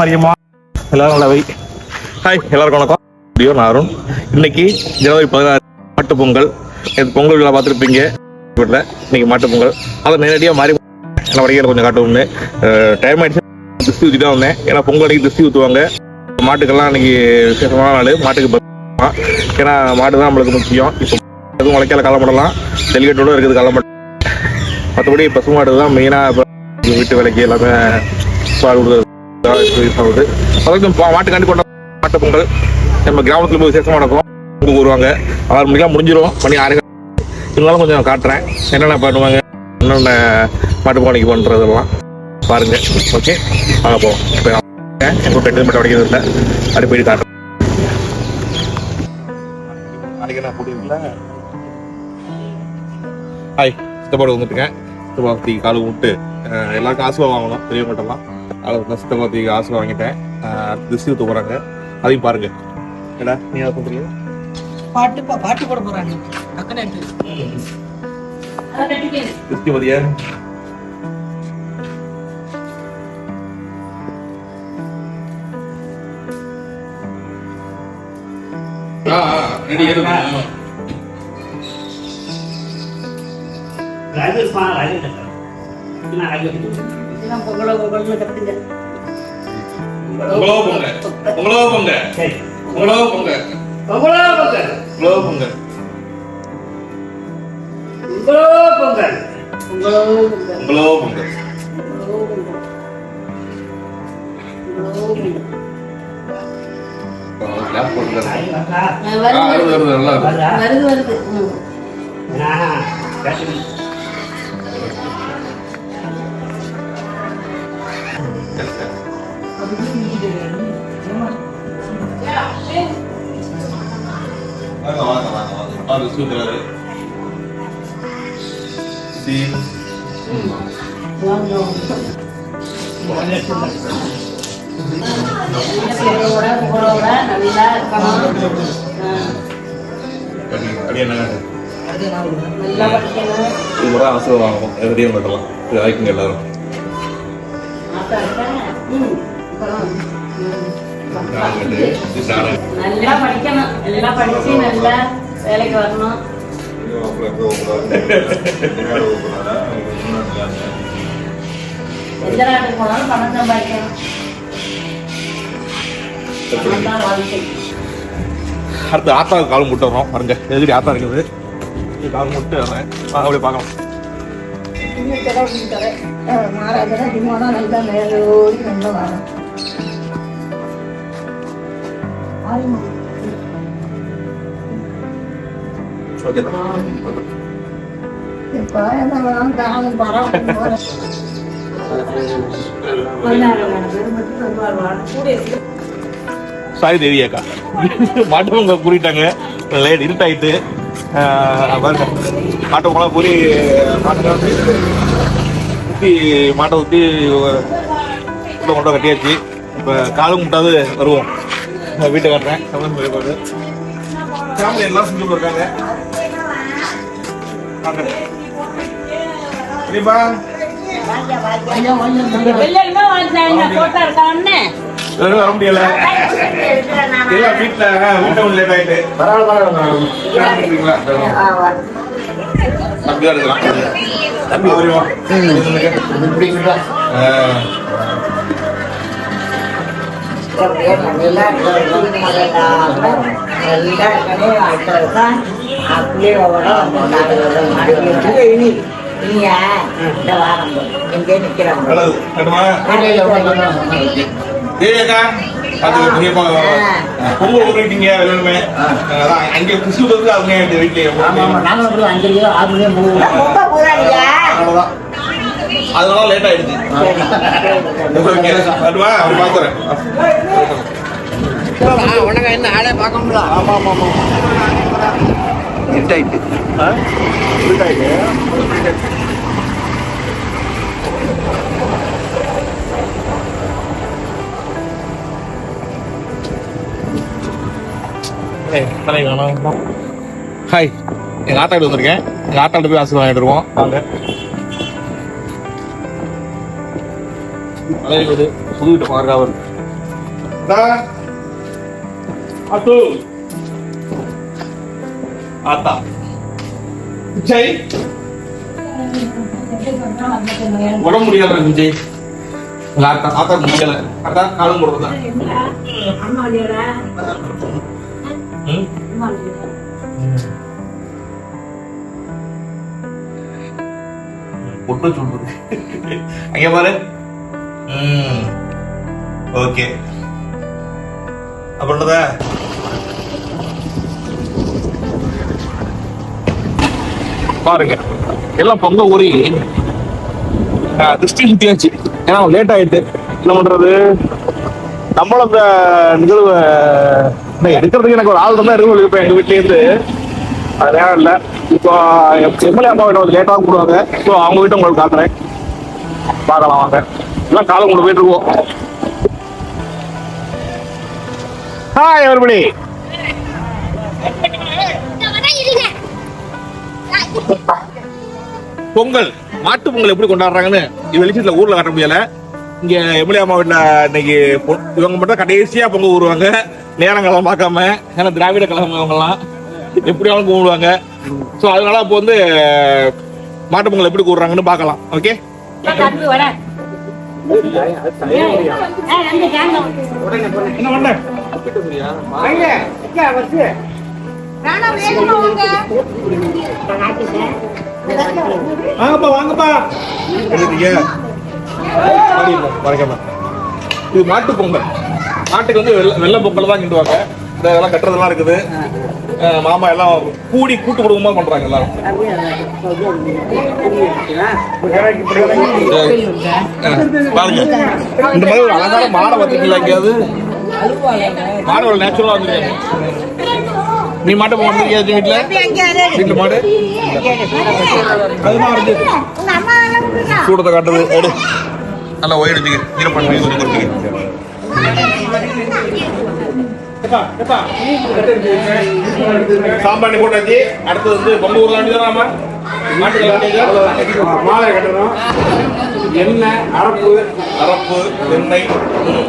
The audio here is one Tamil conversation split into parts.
மரியம்மா எல்லாரும் நல்லவை. ஹாய் எல்லாருக்கும் வணக்கம். வீடியோ நான் அருண். இன்னைக்கு ஜனவரி பதினாறு. மாட்டு பொங்கல். நேற்று பொங்கல் விழா பார்த்துருப்பீங்க. வீட்டில் இன்னைக்கு மாட்டு பொங்கல். அதை நேரடியாக மாறி என்ன வரைக்கும் கொஞ்சம் காட்டுவோம்னு. டைம் ஆயிடுச்சு. திருஷ்டி ஊற்றி தான் வந்தேன். ஏன்னா பொங்கல் அன்னைக்கு திருஷ்டி ஊற்றுவாங்க மாட்டுக்கெல்லாம் அன்னைக்கு விசேஷமான நாள். மாட்டுக்கு ஏன்னா மாடு தான் நம்மளுக்கு முக்கியம். இப்போ எதுவும் உழைக்கால காலப்படலாம் டெலிகேட்டோட இருக்குது காலப்படம் மற்றபடி பசுமாடு தான் மெயினாக வீட்டு வேலைக்கு எல்லாமே பால் கொடுக்குறது. யூஸ் ஆகுது மாட்டுக்காண்டி கொண்ட மாட்டு பொங்கல். நம்ம கிராமத்தில் போய் விசேஷமாக நடக்கும் பொங்கல் கூறுவாங்க ஆறு மணிக்கெலாம் முடிஞ்சிடும் மணி ஆறு இருந்தாலும் கொஞ்சம் காட்டுறேன். என்னென்ன பண்ணுவாங்க என்னென்ன மாட்டு பொங்கலைக்கு பண்ணுறதெல்லாம் பாருங்க. ஓகே வாங்க போவோம் இப்போ எங்கள் பெட்டு மட்டும் அடிக்கிறது இல்லை. அப்படி போய் காட்டுறேன் நாளைக்கு நான் போடுவீங்களா ஹாய் சித்தப்பாடு வந்துட்டுருக்கேன் சித்தப்பா காலு விட்டு எல்லாருக்கும் ஆசீர்வாதம் வாங்கணும். பெரியவங்கள்ட்டலாம் அதில் சித்தப்பாத்திக்கு ஆசுவா வாங்கிட்டேன். திருஷ்டி ஊற்ற போகிறாங்க அதையும் பாருங்க. ஏடா நீ அதை பண்ணுறீங்க பாட்டு பாட்டு போட போறாங்க. திருஷ்டி மதிய பொங்கலோ பொங்கல்னு கத்துங்க உங்களோ பொங்க உங்களோ பொங்க உங்களோ பொங்க பொங்கலோ பொங்கல் உங்களோ பொங்க பொங்கலோ பொங்கல் பொங்கலோ பொங்கல் பொங்கலோ பொங்கல் பொங்கலோ பொங்கல் கிளாப் போட்டுருக்காரு ஆ, ஆ, வருது வருது வருது வருது வாங்க வாங்க வாங்க வாங்க பாரு சூத்துறாரு சி என்ன அவசரம் வாங்கணும் எதிரியும் கட்டலாம் எல்லாரும் நல்லா படிக்கணும். நல்லா படிச்சு நல்லா வேலைக்கு வரணும். எந்த நாட்டுக்கு போனாலும் பணம் சம்பாதிக்கணும். அடுத்து ஆத்தாவுக்கு கால் முட்டை வரும் பாருங்க எதிரி ஆத்தா இருக்குது? கால் முட்டை வரேன் அப்படியே பார்க்கலாம். நல்லா மேலோடி நல்லா வரும் ஓகே சாரி தேவி அக்கா மாட்டு பொங்க கூறிட்டாங்க லேட் இருட்டாயிட்டு மாட்டு பொங்கலாம் பூரி மாட்டை ஊற்றி மாட்டை ஊற்றி உள்ள கொண்டு கட்டியாச்சு. இப்போ காலும் முட்டாவது வருவோம். வீட்டை காட்டுறேன். முறை பாரு. ஃபேமிலி எல்லாம் செஞ்சு இருக்காங்க வாங்க. சரிப்பா. வெள்ளலுமே வாழ்ந்தாங்க போட்டா இருக்கான்னு எல்லாரும் வர முடியல. எல்லாம் வீட்டுல வீட்டை கொஞ்சம் லேட் ஆயிட்டு. இருக்கீங்களா? அப்படியா இருக்கலாம் தம்பி வருவா நல்லது கட்டுமா? ஏக்கா அது பெரிய பொங்கல் ஊறிட்டீங்க எல்லாருமே. அதான் அங்கே கிறிஸ்துவத்துக்கு அவங்க வீட்லயே அவ்வளவுதான். அதனால லேட் ஆயிடுச்சு. கட்டுமா அவர் பாக்குறேன் உனக்கு என்ன ஆளே பார்க்க முடியல? ஆமா ஆமா ஆமா. இருட்டாயிட்டு ஹாய் எங்க ஆத்தா கிட்ட வந்திருக்கேன். எங்க ஆத்தாட்ட போய் ஆசீர்வாதம் வாங்கிட்டு வாங்க. புது வீட்டு அத்தா அத்து ஆத்தா. விஜய். உடம்பு முடியல விஜய். உங்க ஆத்தா ஆத்தா முடியல. அத்தா காலம் போடுறதா? ம் பொண்ணு சொல்லுது அங்க பாரு. ஓகே. அப்புறம் என்னதா? பாருங்க. எல்லாம் பொங்க ஊறி. திருஷ்டி சுத்தியாச்சு. ஏன்னா லேட் ஆயிட்டு. என்ன பண்றது? நம்மளும் அந்த நிகழ்வு நான் எடுக்கிறதுக்கு எனக்கு ஒரு ஆள் தான் இருக்கு இப்போ எங்க வீட்ல இருந்து. அது நேரம் இல்லை. இப்போ எம்எல்ஏ அம்மா வீட்டை வந்து லேட்டாக கூடுவாங்க ஸோ அவங்க வீட்டை உங்களுக்கு காட்டுறேன் பார்க்கலாம் வாங்க. எல்லாம் காலம் கொண்டு போயிட்டு இருக்கோம் ஹாய் எவரிபடி பொங்கல் மாட்டு பொங்கல் எப்படி கொண்டாடுறாங்கன்னு இது வெளிச்சத்துல ஊர்ல காட்ட முடியல. இங்க எம்எல்ஏ அம்மா வீட்டுல இன்னைக்கு இவங்க மட்டும் கடைசியா பொங்கல் ஊறுவாங்க நேரங்கள்லாம் பார்க்காம ஏன்னா திராவிட கழகம் இவங்க எல்லாம் எப்படி ஆளும் கும்பிடுவாங்க. ஸோ அதனால இப்போ வந்து மாட்டு பொங்கல் எப்படி கூடுறாங்கன்னு பார்க்கலாம். ஓகே வாங்கப்பா வாங்கப்பா. மறக்காம இது மாட்டு பொங்கல். மாட்டுக்கு வந்து வெள்ள வெள்ளை பொங்கல் தான் கிண்டுவாங்க. இந்த இதெல்லாம் கட்டுறதெல்லாம் இருக்குது. மாமா எல்லாம் கூடி கூட்டு குடும்பமா பண்றாங்க எல்லாரும். பாருங்க. இந்த மாதிரி ஒரு அழகான மாடை பார்த்துருக்கீங்களா எங்கேயாவது? மாடு ஒரு நேச்சுரலா வந்துருக்காங்க. நீ மாட்டை போட்டிருக்கியா வீட்டுல? வீட்டுல மாடு? அதுதான் இருந்தது சூடத்தை காட்டுது. எடு. நல்லா ஒயிடுச்சு ஈரம் சாம்பாண்டி சாம்பாணி போட்டாச்சு. அடுத்து வந்து பொங்க ஊர்லாண்டி தான் மாலை கட்டணும். எண்ணெய் அரப்பு. அரப்பு எண்ணெய் ம்.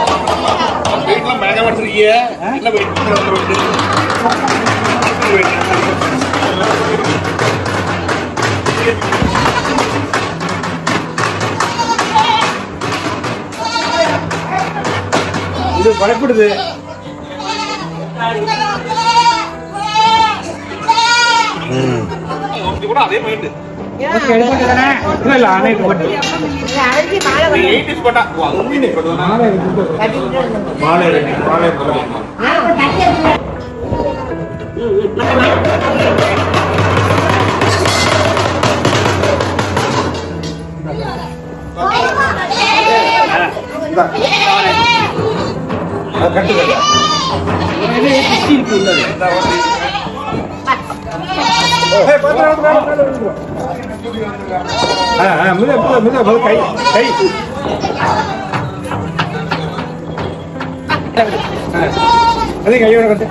கரெக்டா பயங்கரமா வச்சிருக்கீங்க என்ன வெயிட் இது பயப்படுது இது கூட அதே மைண்ட் இல்ல இல்ல முத, முத, முத, முத, கை கை அதே கையோட கட்டு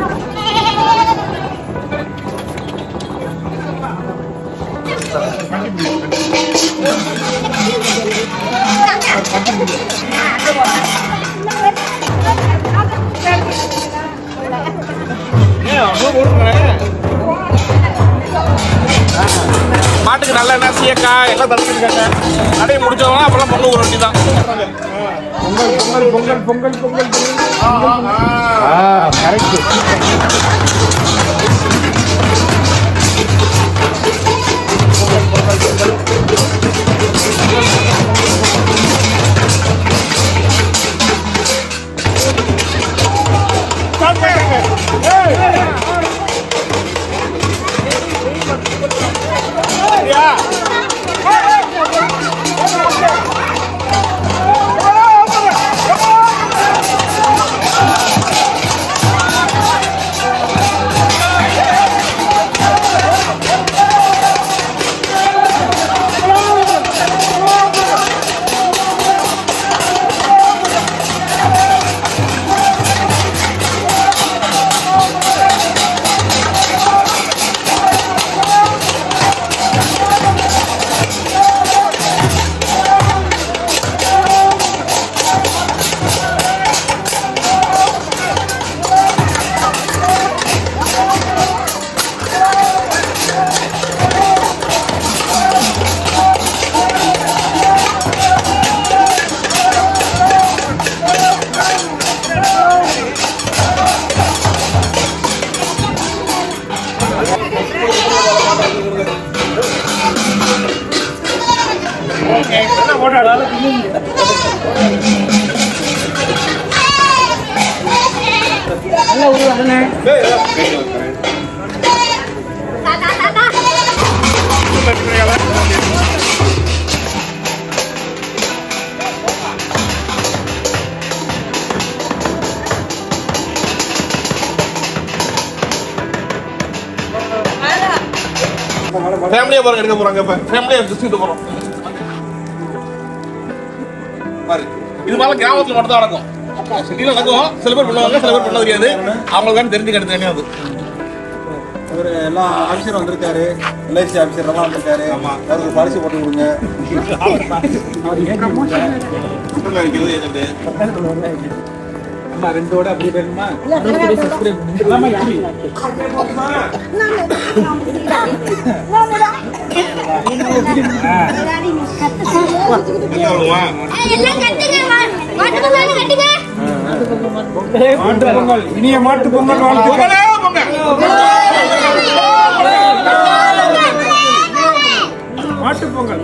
மாட்டுக்கு நல்ல எண்ணெய் சீயக்காய் எல்லாம் தடுத்துருக்காங்க கடையை முடிச்சவங்க அப்புறம் பொங்கல் ஊற வேண்டியதான் pongal pongal pongal pongal. Pongal pongal correct ஃபேமிலியா பாருங்க எடுக்க போறாங்க இப்ப. ஃபேமிலியா எடுத்து போறோம். இது மாதிரி கிராமத்துல மட்டும் தான் நடக்கும். சிட்டில நடக்கும் சில பேர் பண்ணுவாங்க சில பேர் பண்ண தெரியாது. அவங்களுக்கு தெரிஞ்சுக்கிறது தனியாது ஒரு எல்லா ஆஃபீஸரும் வந்திருக்காரு. எல்ஐசி ஆஃபீஸர் எல்லாம் வந்திருக்காரு. அவருக்கு பாலிசி போட்டு கொடுங்க. ரெண்டோட அப்படி வேணுமா மாட்டு பொங்கல் இனிய மாட்டு பொங்கல் வாழ்த்துக்கள் மாட்டு பொங்கல்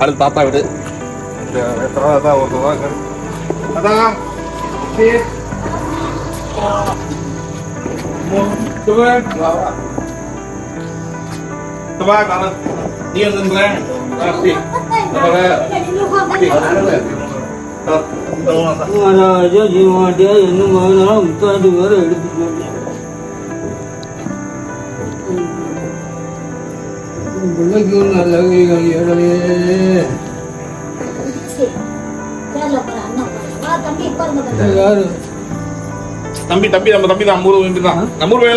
அடுத்து தாத்தா வீடு. அதான் ஒரு அதான் நீ வந்து மகாராஜா ஜீவாட்டியா என்ன மகனாலும் முத்தாண்டு வேற எடுத்துட்டு பிள்ளைக்கு ஒரு நல்ல தம்பி தம்பி நம்ம தம்பி தான் நம்ம ஊர் தம்பி தான் நம்ம ஊர்